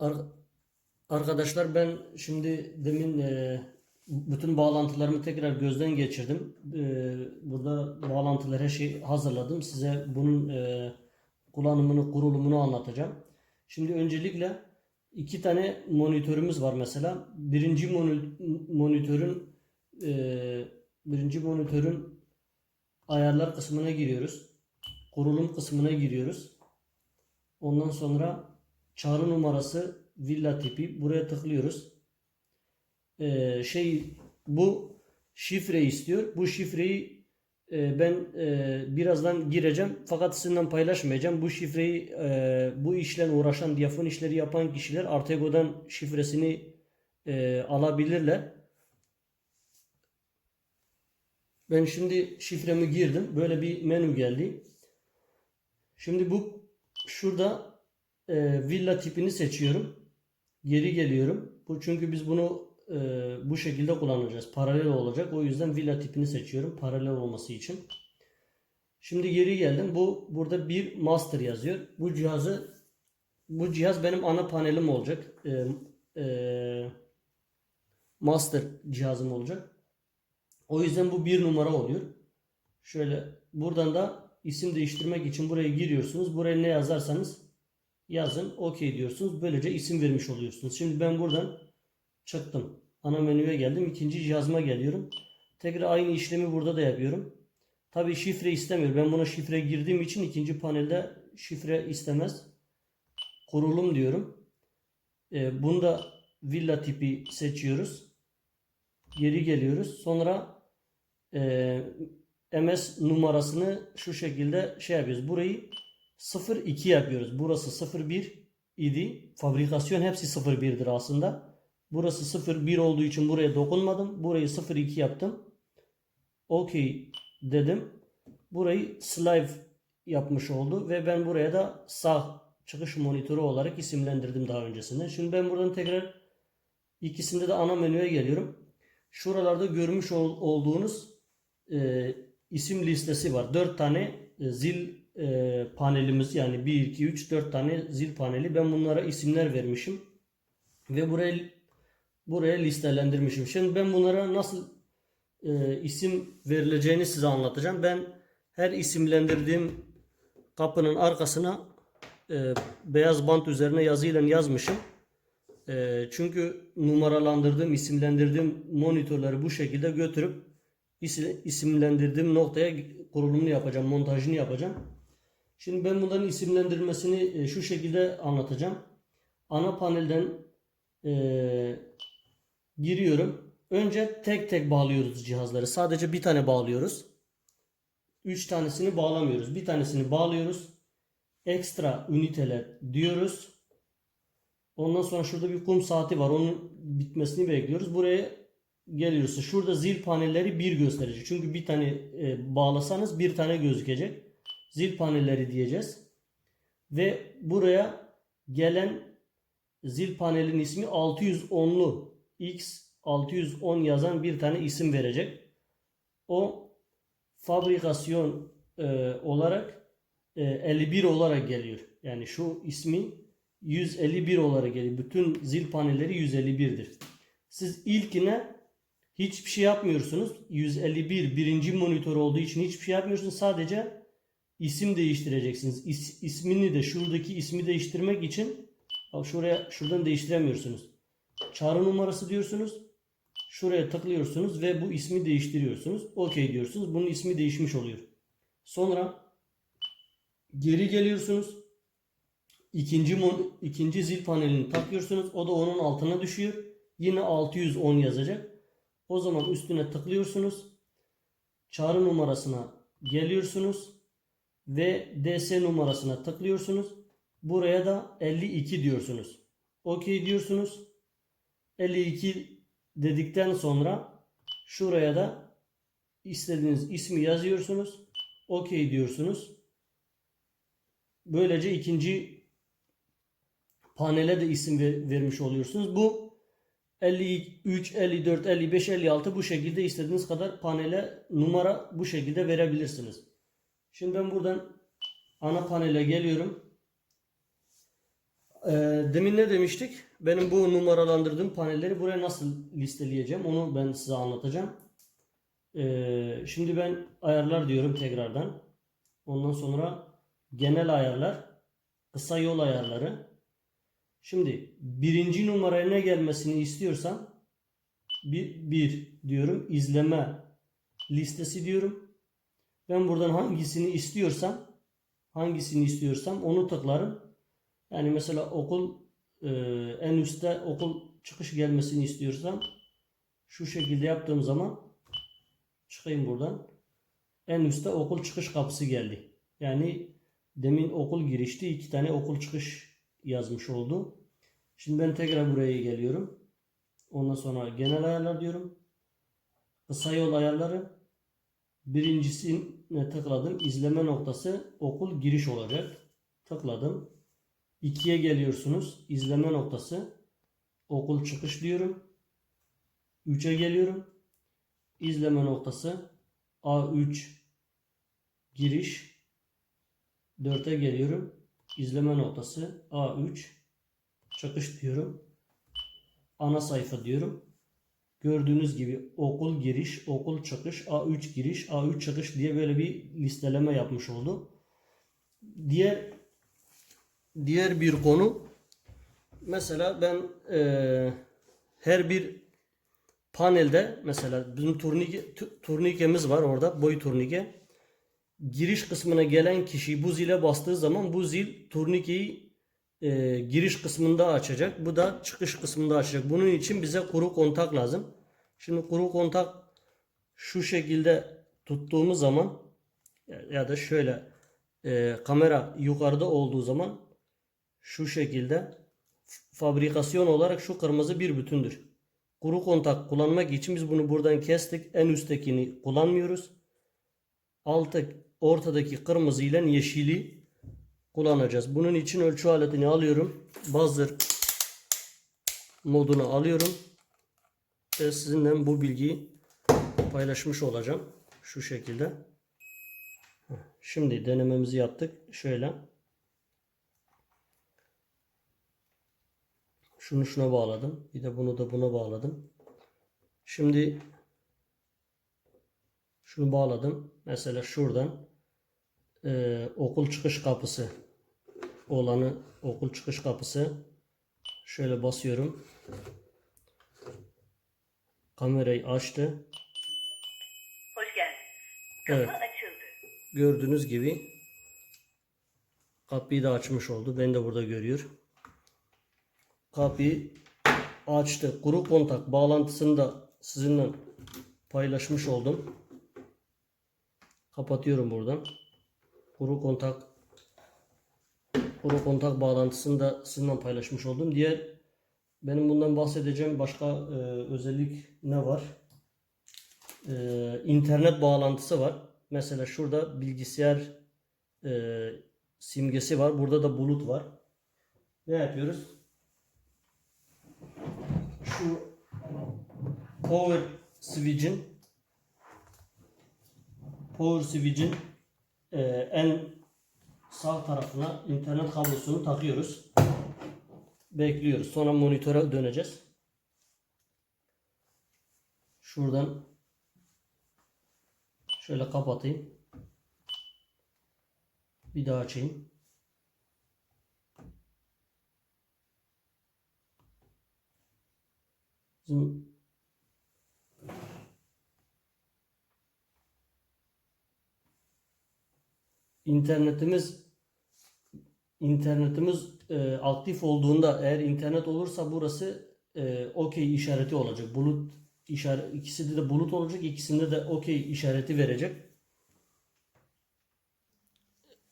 Ar- Arkadaşlar ben şimdi demin e, bütün bağlantılarımı tekrar gözden geçirdim. E, burada bağlantılar her şeyi hazırladım. Size bunun e, kullanımını, kurulumunu anlatacağım. Şimdi öncelikle iki tane monitörümüz var mesela. Birinci moni- monitörün birinci monitörün ayarlar kısmına giriyoruz. Kurulum kısmına giriyoruz. Ondan sonra çağrı numarası villa tipi buraya tıklıyoruz. Ee, şey bu şifre istiyor. Bu şifreyi e, ben e, birazdan gireceğim fakat sizinle paylaşmayacağım. Bu şifreyi e, bu işle uğraşan diyafon işleri yapan kişiler Artego'dan şifresini e, alabilirler. Ben şimdi şifremi girdim. Böyle bir menü geldi. Şimdi bu şurada e, villa tipini seçiyorum. Geri geliyorum. Bu çünkü biz bunu e, bu şekilde kullanacağız. Paralel olacak. O yüzden villa tipini seçiyorum. Paralel olması için. Şimdi geri geldim. Bu burada bir master yazıyor. Bu cihazı bu cihaz benim ana panelim olacak. E, e, master cihazım olacak. O yüzden bu bir numara oluyor. Şöyle buradan da isim değiştirmek için buraya giriyorsunuz. Buraya ne yazarsanız yazın. OK diyorsunuz. Böylece isim vermiş oluyorsunuz. Şimdi ben buradan çıktım. Ana menüye geldim. İkinci cihazıma geliyorum. Tekrar aynı işlemi burada da yapıyorum. Tabi şifre istemiyor. Ben buna şifre girdiğim için ikinci panelde şifre istemez. Kurulum diyorum. Ee, bunda villa tipi seçiyoruz. Geri geliyoruz. Sonra e, MS numarasını şu şekilde şey yapıyoruz. Burayı 02 yapıyoruz. Burası 01 idi. Fabrikasyon hepsi 01'dir aslında. Burası 01 olduğu için buraya dokunmadım. Burayı 02 yaptım. OK dedim. Burayı slide yapmış oldu ve ben buraya da sağ çıkış monitörü olarak isimlendirdim daha öncesinde. Şimdi ben buradan tekrar ikisinde de ana menüye geliyorum. Şuralarda görmüş ol- olduğunuz e, isim listesi var. 4 tane e, zil e, panelimiz yani 1, 2, 3, 4 tane zil paneli. Ben bunlara isimler vermişim. Ve buraya buraya listelendirmişim. Şimdi ben bunlara nasıl e, isim verileceğini size anlatacağım. Ben her isimlendirdiğim kapının arkasına e, beyaz bant üzerine yazıyla yazmışım. E, çünkü numaralandırdığım, isimlendirdiğim monitörleri bu şekilde götürüp isi- isimlendirdiğim noktaya kurulumunu yapacağım, montajını yapacağım. Şimdi ben bunların isimlendirmesini e, şu şekilde anlatacağım. Ana panelden e, giriyorum. Önce tek tek bağlıyoruz cihazları. Sadece bir tane bağlıyoruz. Üç tanesini bağlamıyoruz. Bir tanesini bağlıyoruz. Ekstra üniteler diyoruz. Ondan sonra şurada bir kum saati var. Onun bitmesini bekliyoruz. Buraya geliyoruz. Şurada zil panelleri bir gösterecek. Çünkü bir tane e, bağlasanız bir tane gözükecek. Zil panelleri diyeceğiz. Ve buraya gelen zil panelin ismi 610'lu X 610 yazan bir tane isim verecek. O fabrikasyon e, olarak e, 51 olarak geliyor. Yani şu ismi 151 olarak geliyor. Bütün zil panelleri 151'dir. Siz ilkine hiçbir şey yapmıyorsunuz. 151 birinci monitör olduğu için hiçbir şey yapmıyorsunuz. Sadece isim değiştireceksiniz. İs, ismini de şuradaki ismi değiştirmek için bak şuraya şuradan değiştiremiyorsunuz. Çağrı numarası diyorsunuz. Şuraya tıklıyorsunuz ve bu ismi değiştiriyorsunuz. OK diyorsunuz. Bunun ismi değişmiş oluyor. Sonra geri geliyorsunuz. İkinci mon, ikinci zil panelini takıyorsunuz. O da onun altına düşüyor. Yine 610 yazacak. O zaman üstüne tıklıyorsunuz. Çağrı numarasına geliyorsunuz ve DS numarasına tıklıyorsunuz. Buraya da 52 diyorsunuz. OK diyorsunuz. 52 dedikten sonra şuraya da istediğiniz ismi yazıyorsunuz. OK diyorsunuz. Böylece ikinci panele de isim ver- vermiş oluyorsunuz. Bu 53, 54, 55, 56 bu şekilde istediğiniz kadar panele numara bu şekilde verebilirsiniz. Şimdi ben buradan ana panele geliyorum. Ee, demin ne demiştik? Benim bu numaralandırdığım panelleri buraya nasıl listeleyeceğim onu ben size anlatacağım. Ee, şimdi ben ayarlar diyorum tekrardan. Ondan sonra genel ayarlar, kısa yol ayarları. Şimdi birinci numaraya ne gelmesini istiyorsam bir, bir diyorum izleme listesi diyorum. Ben buradan hangisini istiyorsam hangisini istiyorsam onu tıklarım. Yani mesela okul e, en üstte okul çıkış gelmesini istiyorsam şu şekilde yaptığım zaman çıkayım buradan. En üstte okul çıkış kapısı geldi. Yani demin okul girişti iki tane okul çıkış yazmış oldu. Şimdi ben tekrar buraya geliyorum. Ondan sonra genel ayarlar diyorum. Kısa yol ayarları. Birincisine tıkladım. İzleme noktası okul giriş olacak. Tıkladım. 2'ye geliyorsunuz. İzleme noktası okul çıkış diyorum. 3'e geliyorum. İzleme noktası A3 giriş. 4'e geliyorum. İzleme noktası A3 çıkış diyorum. Ana sayfa diyorum. Gördüğünüz gibi okul giriş, okul çıkış, A3 giriş, A3 çıkış diye böyle bir listeleme yapmış oldu. Diğer diğer bir konu mesela ben eee, her bir panelde mesela bizim turnike, tu- turnikemiz var orada boy turnike. Giriş kısmına gelen kişi bu zile bastığı zaman bu zil turnikeyi e, giriş kısmında açacak. Bu da çıkış kısmında açacak. Bunun için bize kuru kontak lazım. Şimdi kuru kontak şu şekilde tuttuğumuz zaman ya- da şöyle e, kamera yukarıda olduğu zaman şu şekilde fabrikasyon olarak şu kırmızı bir bütündür. Kuru kontak kullanmak için biz bunu buradan kestik. En üsttekini kullanmıyoruz. Altı ortadaki kırmızı ile yeşili kullanacağız. Bunun için ölçü aletini alıyorum. Buzzer modunu alıyorum. Ve sizinle bu bilgiyi paylaşmış olacağım. Şu şekilde. Şimdi denememizi yaptık. Şöyle. Şunu şuna bağladım. Bir de bunu da buna bağladım. Şimdi şunu bağladım. Mesela şuradan e, okul çıkış kapısı olanı okul çıkış kapısı şöyle basıyorum. Kamerayı açtı. Hoş geldiniz. Evet. Açıldı. Gördüğünüz gibi kapıyı da açmış oldu. Ben de burada görüyor. Kapıyı açtı. Kuru kontak bağlantısını da sizinle paylaşmış oldum. Kapatıyorum buradan. Kuru kontak kuru kontak bağlantısını da sizinle paylaşmış oldum. Diğer benim bundan bahsedeceğim başka e, özellik ne var? e, internet bağlantısı var. Mesela şurada bilgisayar e, simgesi var. Burada da bulut var. Ne yapıyoruz? Şu power switch'in power switch'in e, en sağ tarafına internet kablosunu takıyoruz. Bekliyoruz. Sonra monitöre döneceğiz. Şuradan Şöyle kapatayım. Bir daha açayım. Bizim internetimiz internetimiz e, aktif olduğunda eğer internet olursa burası e, okey işareti olacak. Bulut işaret ikisinde de bulut olacak. ikisinde de okey işareti verecek.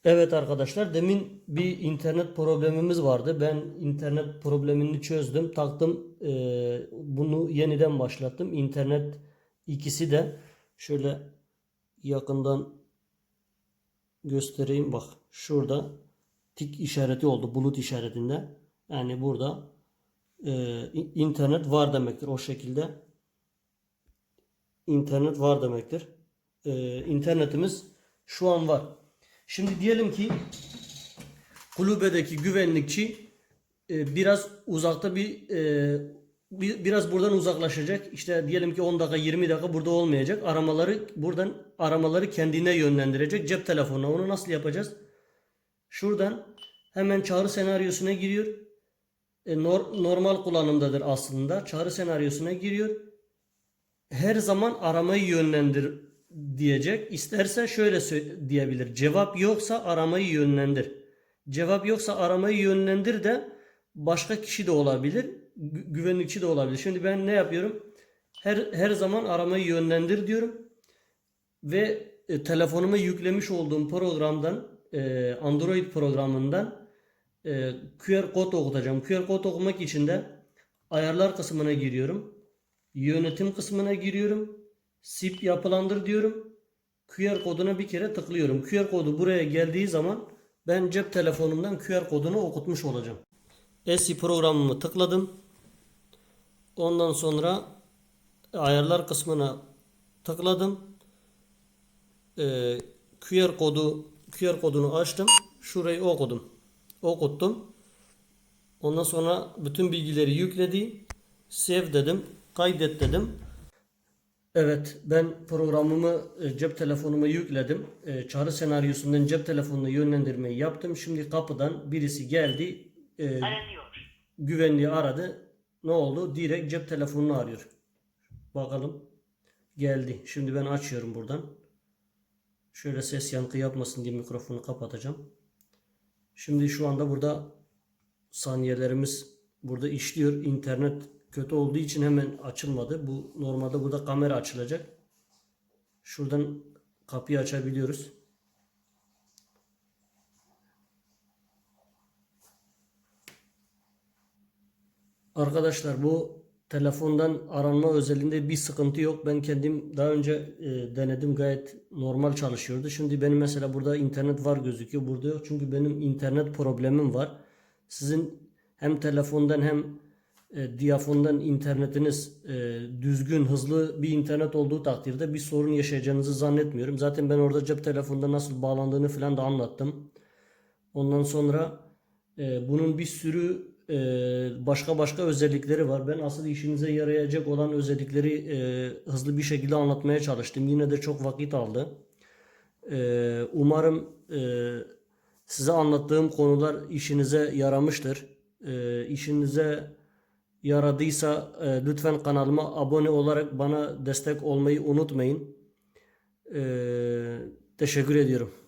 Evet arkadaşlar demin bir internet problemimiz vardı. Ben internet problemini çözdüm. Taktım e, bunu yeniden başlattım. İnternet ikisi de şöyle yakından göstereyim. Bak şurada tik işareti oldu bulut işaretinde. Yani burada e, internet var demektir o şekilde. İnternet var demektir. E, internetimiz şu an var. Şimdi diyelim ki kulübedeki güvenlikçi e, biraz uzakta bir, e, bir biraz buradan uzaklaşacak. İşte diyelim ki 10 dakika 20 dakika burada olmayacak. Aramaları buradan aramaları kendine yönlendirecek cep telefonuna. Onu nasıl yapacağız? Şuradan hemen çağrı senaryosuna giriyor. E, nor- normal kullanımdadır aslında. Çağrı senaryosuna giriyor. Her zaman aramayı yönlendir diyecek. İsterse şöyle diyebilir. Cevap yoksa aramayı yönlendir. Cevap yoksa aramayı yönlendir de başka kişi de olabilir. gü- Güvenlikçi de olabilir. Şimdi ben ne yapıyorum? Her her zaman aramayı yönlendir diyorum. Ve e, telefonuma yüklemiş olduğum programdan e, Android programından e, QR kod okutacağım. QR kod okumak için de ayarlar kısmına giriyorum. Yönetim kısmına giriyorum. SIP yapılandır diyorum. QR koduna bir kere tıklıyorum. QR kodu buraya geldiği zaman ben cep telefonumdan QR kodunu okutmuş olacağım. ESI programımı tıkladım. Ondan sonra ayarlar kısmına tıkladım. Ee, QR kodu QR kodunu açtım. Şurayı okudum. Okuttum. Ondan sonra bütün bilgileri yükledi. Save dedim. Kaydet dedim. Evet, ben programımı e, cep telefonuma yükledim. E, Çağrı senaryosundan cep telefonuna yönlendirmeyi yaptım. Şimdi kapıdan birisi geldi. e, Aranıyor. güvenliği aradı. Ne oldu? Direkt cep telefonunu arıyor. Bakalım. Geldi. Şimdi ben açıyorum buradan. Şöyle ses yankı yapmasın diye mikrofonu kapatacağım. Şimdi şu anda burada saniyelerimiz burada işliyor. İnternet kötü olduğu için hemen açılmadı. Bu normalde burada kamera açılacak. Şuradan kapıyı açabiliyoruz. Arkadaşlar bu telefondan aranma özelliğinde bir sıkıntı yok. Ben kendim daha önce e, denedim gayet normal çalışıyordu. Şimdi benim mesela burada internet var gözüküyor. Burada yok çünkü benim internet problemim var. Sizin hem telefondan hem e, diyafondan internetiniz e, düzgün, hızlı bir internet olduğu takdirde bir sorun yaşayacağınızı zannetmiyorum. Zaten ben orada cep telefonda nasıl bağlandığını falan da anlattım. Ondan sonra e, bunun bir sürü e, başka başka özellikleri var. Ben asıl işinize yarayacak olan özellikleri e, hızlı bir şekilde anlatmaya çalıştım. Yine de çok vakit aldı. E, umarım size anlattığım konular işinize yaramıştır. E, işinize yaradıysa lütfen kanalıma abone olarak bana destek olmayı unutmayın. Teşekkür ediyorum.